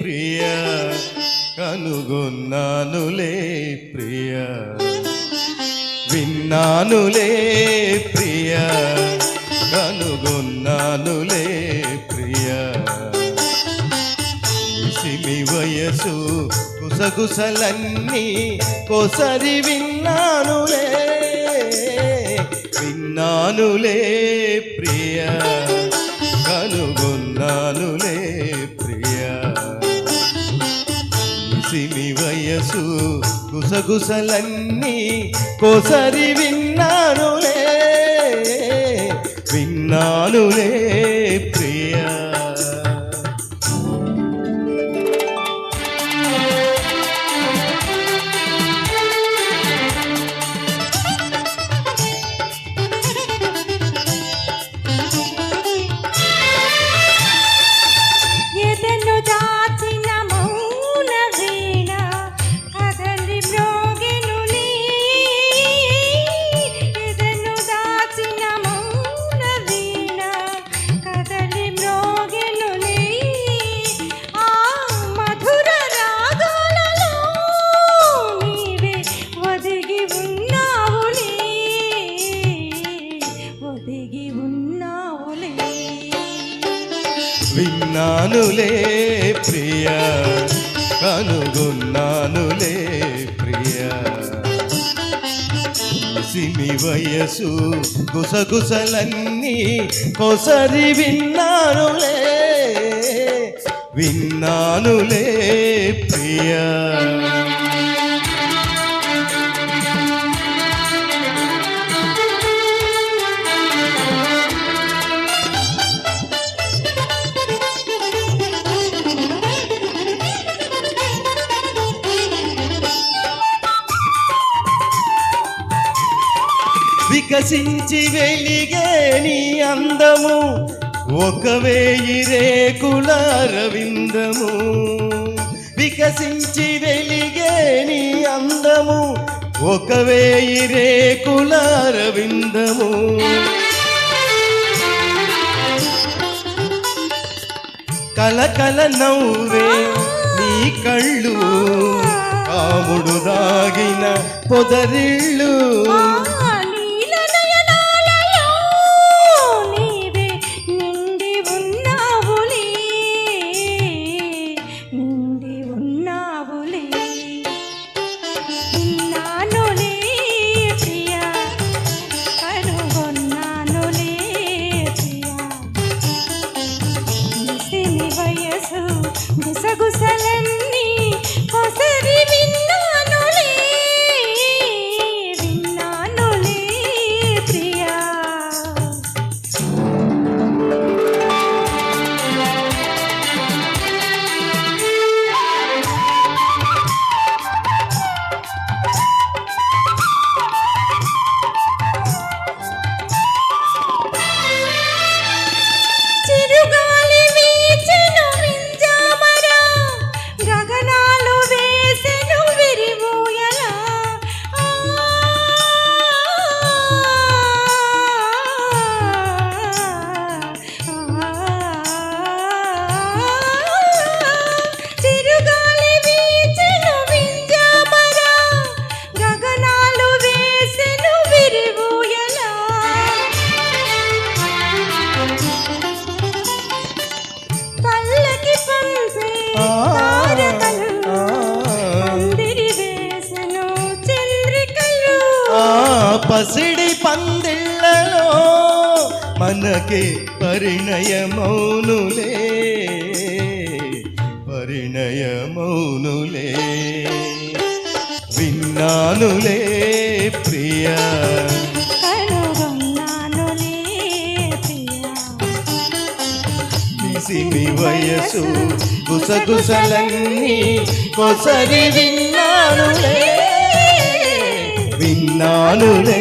ప్రియ. కనుగొన్నానులే ప్రియ. విన్నానులే ప్రియ. కనుగొన్నానులే ప్రియ. సిమి వయసు గుసగుసలన్నీ కోసరి విన్నానులే. విన్నానులే ప్రియ. సిమి వయసు గుసగుసలన్నీ కోసరి విన్నానులే విన్నానులే ప్రియ విన్నానులే ప్రియ. కనుగొన్నానులే ప్రియ. సిమి వయసు గుసగుసలన్నీ కొసరి విన్నానులే. విన్నానులే ప్రియా. వికసించి వెలిగే నీ అందము ఒక వేయి రేకుల రవిందము. వికసించి వెలిగే నీ అందము ఒక వేయి రేకుల రవిందము. కలకల నవ్వే నీ కళ్ళు కాముడు దాగిన పొదరిళ్ళు. గుసగుసలన్నీ పసిడి పందిళ్ళలో మనకి పరిణయమౌనులే. పరిణయమౌనులే. విన్నానులే ప్రియా. వయసు గుసగుసలన్నీ కొసరి విన్నానులే విన్నానులే